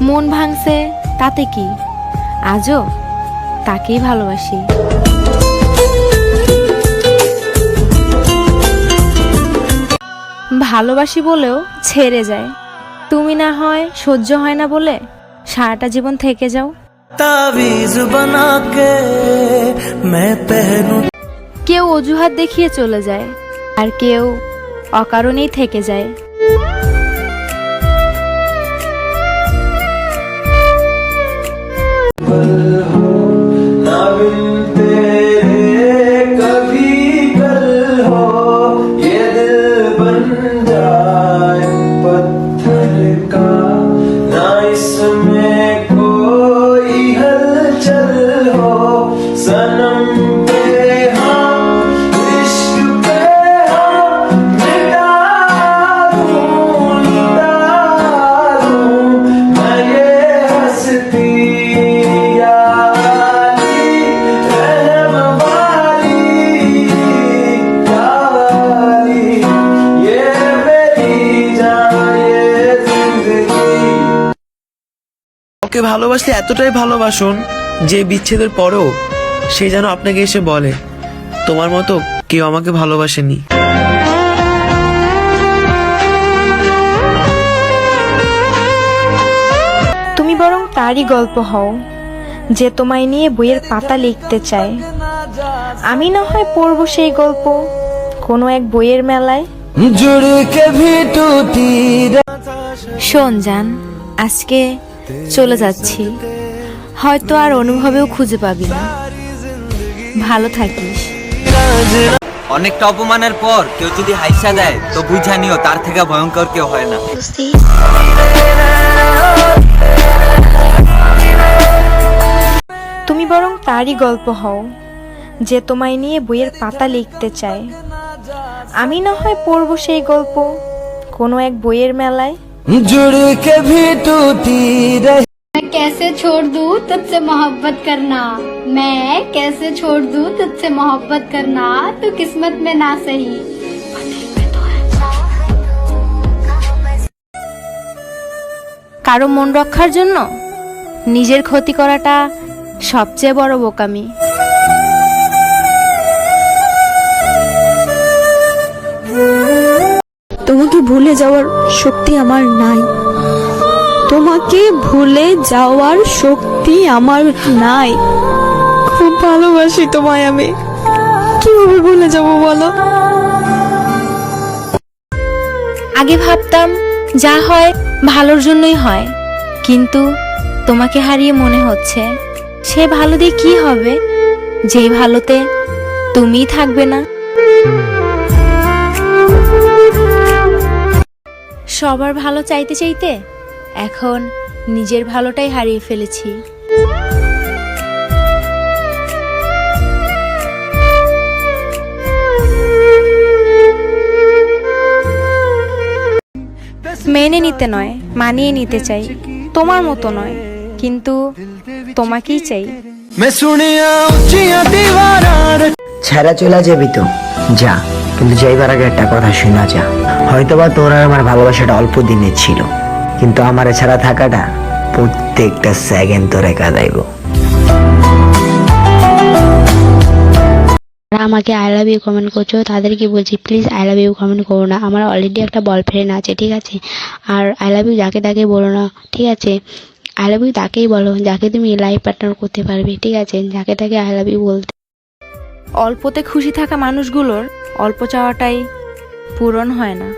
মন ভাঙছে তাতে কি? আজও তাকেই ভালোবাসি। ভালোবাসি বলেও ছেড়ে যায়। তুমি না হয় সহ্য হয় না বলে সারাটা জীবন থেকে যাও। কেউ অজুহাত দেখিয়ে চলে যায় আর কেউ অকারণেই থেকে যায়। não Not. কাউকে ভালোবাসলে এতটাই ভালোবাসুন যে বিচ্ছেদের পরেও সে যেন আপনাকে এসে বলে তোমার মতো কেউ আমাকে ভালোবাসেনি। তুমি বরং তারই গল্প হও যে তোমায় নিয়ে বইয়ের পাতা লিখতে চায়। আমি না হয় পড়ব সেই গল্প কোনো এক বইয়ের মেলায়। শোন যান আজকে চলে যাচ্ছি। হয়তো আর অনুভবেও খুঁজে পাবি না। ভালো থাকিস। অনেকটা অপমানের পর কেউ যদি হাইসা দেয় তো বুঝা নিও তার থেকে ভয়ঙ্কর কেউ হয় না। তুমি বরং তারই গল্প হও যে তোমায় নিয়ে বইয়ের পাতা লিখতে চায়। আমি না হয় পড়ব সেই গল্প কোনো এক বইয়ের মেলায়। जुड़ के भी टूटी रही मैं कैसे छोड़ दूँ तुझसे मोहब्बत करना मैं कैसे छोड़ दूँ तुझसे मोहब्बत करना तू किस्मत में ना सही কারো মন রক্ষার জন্য নিজের ক্ষতি করাটা সবচেয়ে বড় বোকামি তোমাকে ভুলে যাওয়ার শক্তি আমার নাই। তোমাকে ভুলে যাওয়ার শক্তি আমার নাই। খুব ভালোবাসি তোমায় আমি। কীভাবে ভুলে যাব বলো? আগে ভাবতাম যা হয় ভালোর জন্যই হয়। কিন্তু তোমাকে হারিয়ে মনে হচ্ছে সে ভালো দিয়ে কি হবে? যেই ভালোতে তুমিই থাকবে না। সবার ভালো চাইতে চাইতে এখন নিজের ভালোটাই হারিয়ে ফেলেছি। মেনে নিতে নয় মানিয়ে নিতে চাই। তোমার মতো নয় কিন্তু তোমাকেই চাই। ছেড়া চলে যাবি তো যা। কিন্তু যাইবার আগে একটা কথা শোনা যা। হয়তোবা তোর আর আমার ভালোবাসাটা অল্প দিনের ছিল কিন্তু আমার ছাড়া থাকাটা প্রত্যেকটা সেকেন্ড তোরে কাদাইব। যারা আমাকে আই লাভ ইউ কমেন্ট করছ তাদেরকে বলছি? Please I love you comment করো না আমার অলরেডি একটা বয়ফ্রেন্ড আছে ঠিক আছে? আর আই লাভ ইউ যাকে তাকে বলো না ঠিক আছে? আই লাভ ইউ তাকেই বলো যাকে তুমি লাইফ পার্টনার করতে পারবে ঠিক আছে? যাকে তাকে আই লাভ ইউ বলতে অল্পতে খুশি থাকা মানুষগুলোর অল্প চাওয়াটাই পূরণ হয় না।